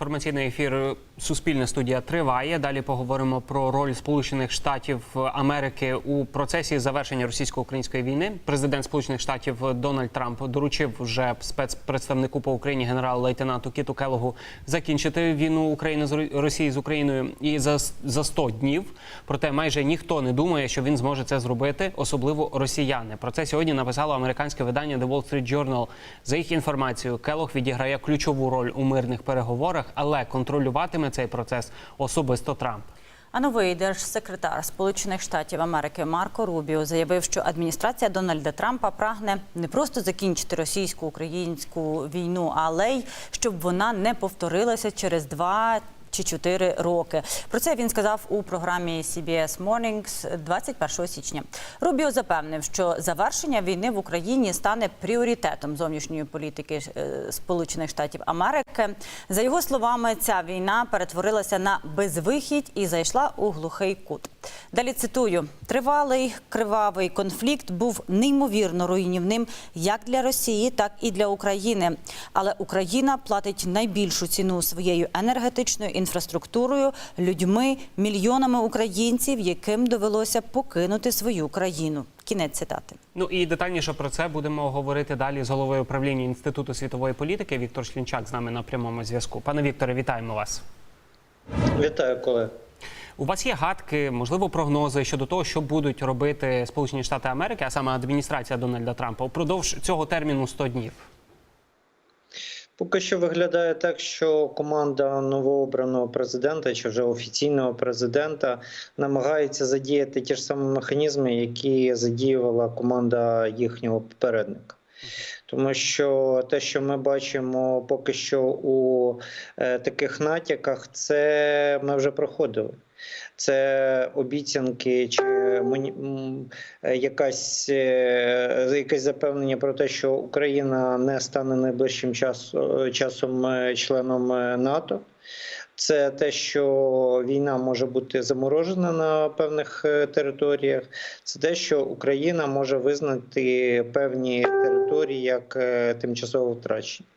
Інформаційний ефір Суспільна студія триває. Далі поговоримо про роль Сполучених Штатів Америки у процесі завершення російсько-української війни. Президент Сполучених Штатів Дональд Трамп доручив вже спецпредставнику по Україні генерал-лейтенанту Кіту Келогу закінчити війну України з Ро- Росії з Україною і за, за 100 днів. Проте майже ніхто не думає, що він зможе це зробити, особливо росіяни. Про це сьогодні написало американське видання The Wall Street Journal. За їх інформацією, Келог відіграє ключову роль у мирних переговорах, але контролюватиме цей процес особисто Трамп. А новий держсекретар Сполучених Штатів Америки Марко Рубіо заявив, що адміністрація Дональда Трампа прагне не просто закінчити російсько-українську війну, але й щоб вона не повторилася через два. Чи чотири роки про це він сказав у програмі CBS Mornings 21 січня. Рубіо запевнив, що завершення війни в Україні стане пріоритетом зовнішньої політики е, Сполучених Штатів Америки. За його словами, ця війна перетворилася на безвихідь і зайшла у глухий кут. Далі цитую: тривалий кривавий конфлікт був неймовірно руйнівним як для Росії, так і для України. Але Україна платить найбільшу ціну своєю енергетичною інфраструктурою, людьми, мільйонами українців, яким довелося покинути свою країну. Кінець цитати. Ну і детальніше про це будемо говорити далі з головою управління інституту світової політики Віктор Шлінчак з нами на прямому зв'язку. Пане Вікторе, вітаємо вас. Вітаю, колеги. У вас є гадки, можливо, прогнози щодо того, що будуть робити Сполучені Штати Америки, а саме адміністрація Дональда Трампа, упродовж цього терміну 100 днів. Поки що виглядає так, що команда новообраного президента чи вже офіційного президента намагається задіяти ті ж самі механізми, які задіювала команда їхнього попередника. Тому що те, що ми бачимо поки що у е, таких натяках, це ми вже проходили. Це обіцянки чи е, якась, е, якесь запевнення про те, що Україна не стане найближчим час, часом членом НАТО. Це те, що війна може бути заморожена на певних е, територіях. Це те, що Україна може визнати певні території як е, тимчасово втрачені.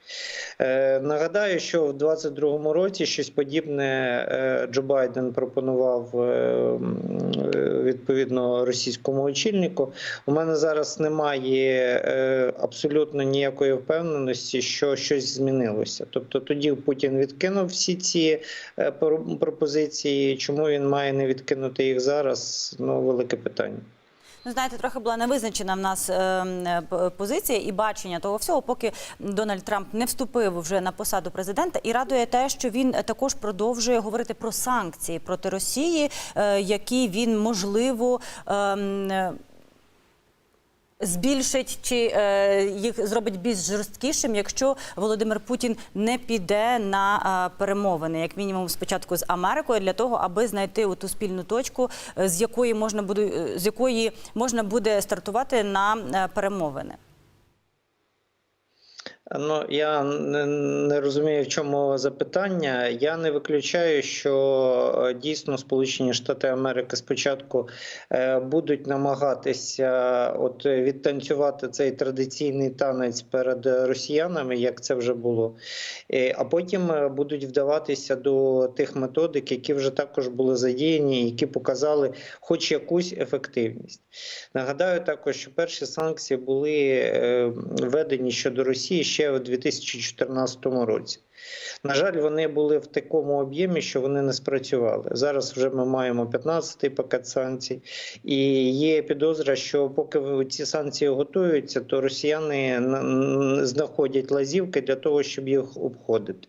Е, Нагадаю, що в 2022 році щось подібне Джо Байден пропонував відповідно російському очільнику. У мене зараз немає абсолютно ніякої впевненості, що щось змінилося. Тобто тоді Путін відкинув всі ці пропозиції. Чому він має не відкинути їх зараз? Ну велике питання. Ну, знаєте, трохи була невизначена в нас е, е, позиція і бачення того всього, поки Дональд Трамп не вступив вже на посаду президента. І радує те, що він е, також продовжує говорити про санкції проти Росії, е, які він можливо. Збільшить чи е, їх зробить більш жорсткішим, якщо Володимир Путін не піде на е, перемовини, як мінімум спочатку з Америкою, для того, аби знайти ту спільну точку, е, з якої можна буде з якої можна буде стартувати на перемовини. Ну я не, розумію, в чому запитання. Я не виключаю, що е, дійсно Сполучені Штати Америки спочатку е, будуть намагатися от відтанцювати цей традиційний танець перед росіянами, як це вже було, а потім е, будуть вдаватися до тих методик, які вже також були задіяні, які показали хоч якусь ефективність. Нагадаю також, що перші санкції були введені щодо Росії ще у 2014 році. На жаль, вони були в такому об'ємі, що вони не спрацювали. Зараз вже ми маємо 15-й пакет санкцій, і є підозра, що поки ці санкції готуються, то росіяни знаходять лазівки для того, щоб їх обходити.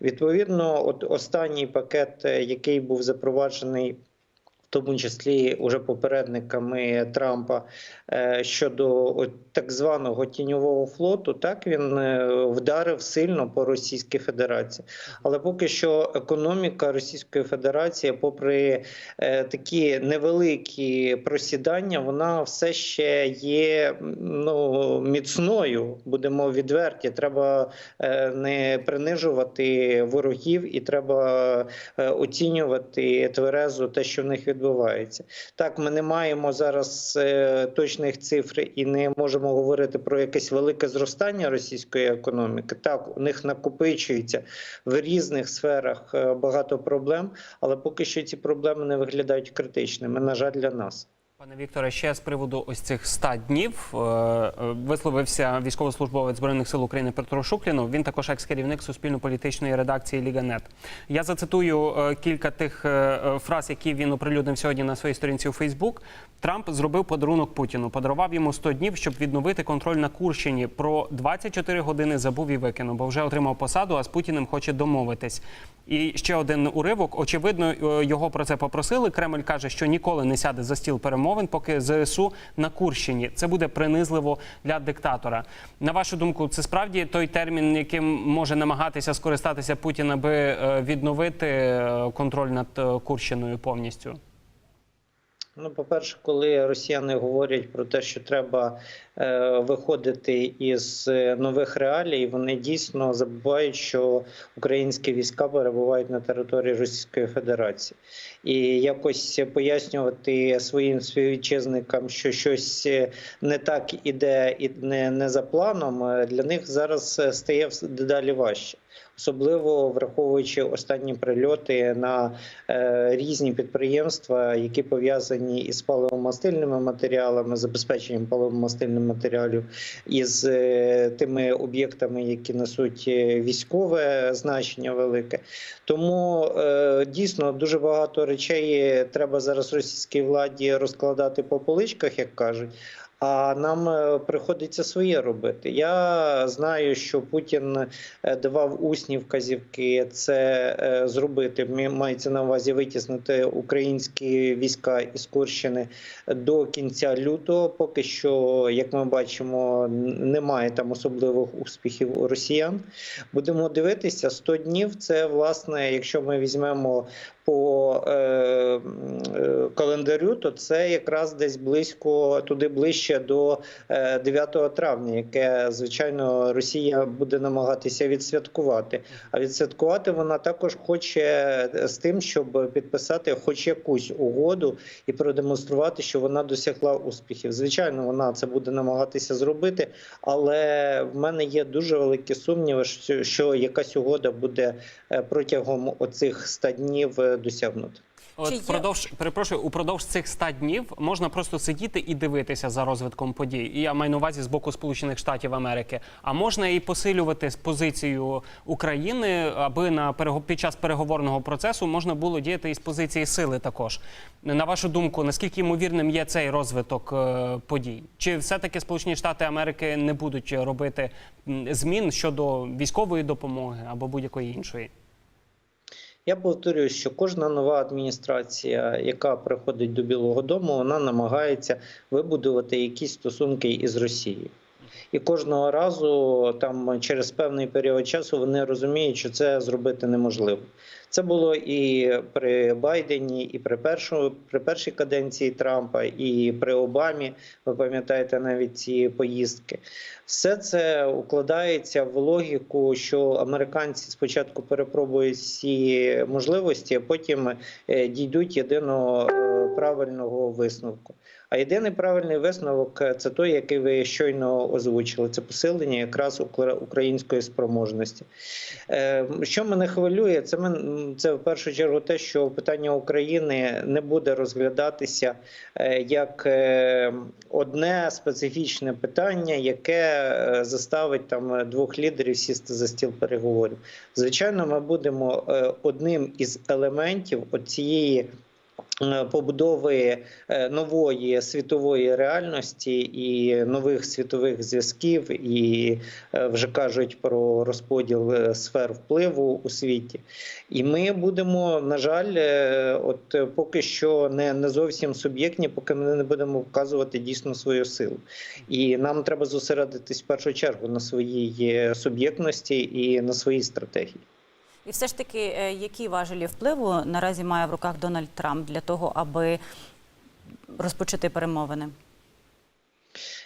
Відповідно, от останній пакет, е, який був запроваджений. В тому числі уже попередниками Трампа е, щодо так званого тіньового флоту, так він е, вдарив сильно по Російській Федерації. Але поки що економіка Російської Федерації, попри е, такі невеликі просідання, вона все ще є ну, міцною. Будемо відверті. Треба не принижувати ворогів, і треба оцінювати тверезо те, що в них відбувається відбувається. Так, ми не маємо зараз е, точних цифр і не можемо говорити про якесь велике зростання російської економіки. Так, у них накопичується в різних сферах е, багато проблем, але поки що ці проблеми не виглядають критичними. На жаль, для нас. Пане Вікторе, ще з приводу ось цих 100 днів е, е, висловився військовослужбовець збройних сил України Петро Шуклінов. Він також екс-керівник суспільно-політичної редакції Ліга.нет. Я зацитую е, кілька тих фраз, які він оприлюднив сьогодні на своїй сторінці у Фейсбук. Трамп зробив подарунок Путіну, подарував йому 100 днів, щоб відновити контроль на Курщині. Про 24 години забув і викинув, бо вже отримав посаду, а з Путіним хоче домовитись. І ще один уривок. Очевидно, його про це попросили. Кремль каже, що ніколи не сяде за стіл перемовин, поки ЗСУ на Курщині. Це буде принизливо для диктатора. На вашу думку, це справді той термін, яким може намагатися скористатися Путін, аби е, відновити е, контроль над е, Курщиною повністю. Ну, по-перше, коли росіяни говорять про те, що треба виходити із е, нових реалій, вони дійсно забувають, що українські війська перебувають на території Російської Федерації, і якось пояснювати своїм співвітчизникам, що щось е, не так іде і не, не за планом, е, для них зараз е, стає дедалі важче. Особливо враховуючи останні прильоти на е, різні підприємства, які пов'язані із паливомастильними матеріалами, забезпеченням паливомастильних матеріалів, із е, тими об'єктами, які несуть е, військове значення велике. Тому е, дійсно дуже багато речей треба зараз російській владі розкладати по поличках, як кажуть. А нам е, приходиться своє робити. Я знаю, що Путін е, давав усні вказівки це е, зробити. Мається на увазі витіснити українські війська із Курщини до кінця лютого. Поки що, як ми бачимо, немає там особливих успіхів у росіян. Будемо дивитися 100 днів. Це власне, якщо ми візьмемо по е, е, календарю, то це якраз десь близько туди ближче до е, 9 травня, яке звичайно Росія буде намагатися відсвяткувати. А відсвяткувати вона також хоче е, з тим, щоб підписати хоч якусь угоду і продемонструвати, що вона досягла успіхів. Звичайно, вона це буде намагатися зробити, але в мене є дуже великі сумніви, що, якась угода буде е, протягом оцих 100 днів досягнута. От Чи є- впродовж перепрошую, упродовж цих 100 днів можна просто сидіти і дивитися за розвитком подій. І я маю на увазі з боку Сполучених Штатів Америки. А можна і посилювати з позицію України, аби на під час переговорного процесу можна було діяти із позиції сили також. На вашу думку, наскільки ймовірним є цей розвиток е, подій? Чи все-таки Сполучені Штати Америки не будуть робити змін щодо військової допомоги або будь-якої іншої? Я повторюю, що кожна нова адміністрація, яка приходить до Білого Дому, вона намагається вибудувати якісь стосунки із Росією. І кожного разу, там через певний період часу, вони розуміють, що це зробити неможливо. Це було і при Байдені, і при першому при першій каденції Трампа, і при Обамі. Ви пам'ятаєте навіть ці поїздки. Все це укладається в логіку, що американці спочатку перепробують всі можливості, а потім е, дійдуть єдиного е, правильного висновку. А єдиний правильний висновок це той, який ви щойно озвучили. Це посилення якраз укра- української спроможності. Е, Що мене хвилює, це мен- це в першу чергу те, що питання України не буде розглядатися е, як е, одне специфічне питання, яке е, заставить там двох лідерів сісти за стіл переговорів. Звичайно, ми будемо одним із елементів цієї побудови е, нової світової реальності і нових світових зв'язків, і е, вже кажуть про розподіл е, сфер впливу у світі. І ми будемо, на жаль, е, от е, поки що не, не зовсім суб'єктні, поки ми не будемо вказувати дійсно свою силу. І нам треба зосередитись в першу чергу на своїй е, суб'єктності і на своїй стратегії. І все ж таки, е, які важелі впливу наразі має в руках Дональд Трамп для того, аби розпочати перемовини?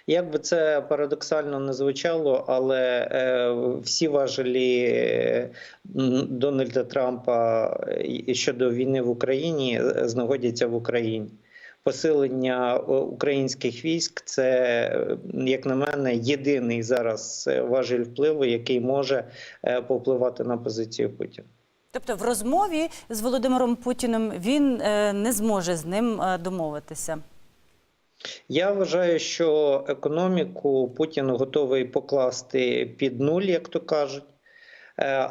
Як би це парадоксально не звучало, але е, всі важелі Дональда Трампа е, щодо війни в Україні е, знаходяться в Україні. Посилення е, українських військ це, е, як на мене, єдиний зараз е, важель впливу, який може повпливати на позицію Путіна. Тобто в розмові з Володимиром Путіним він не зможе з ним домовитися. Я вважаю, що економіку Путін готовий покласти під нуль, як то кажуть,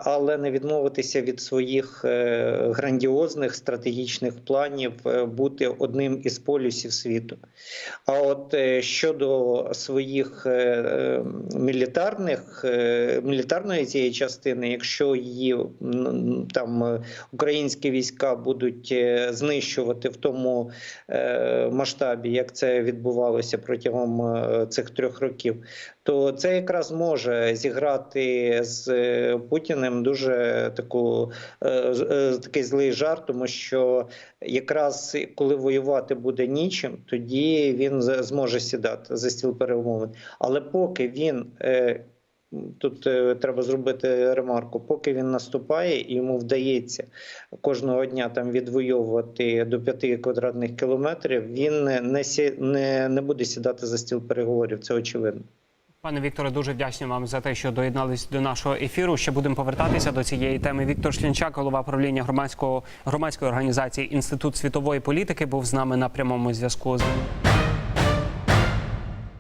але не відмовитися від своїх е, грандіозних стратегічних планів е, бути одним із полюсів світу. А от е, щодо своїх е, е, мілітарних е, мілітарної цієї частини, якщо її там е, українські війська будуть е, знищувати в тому е, масштабі, як це відбувалося протягом е, цих трьох років, то це якраз може зіграти з е, Путіним дуже таку е, е, такий злий жарт, тому що якраз коли воювати буде нічим, тоді він зможе сідати за стіл перемовин. Але поки він Тут треба зробити ремарку. Поки він наступає, і йому вдається кожного дня там відвоювати до 5 квадратних кілометрів. Він не, сі- не, не буде сідати за стіл переговорів. Це очевидно. Пане Вікторе, дуже вдячні вам за те, що доєднались до нашого ефіру. Ще будемо повертатися до цієї теми. Віктор Шлінчак, голова правління громадського громадської організації Інститут світової політики, був з нами на прямому зв'язку. з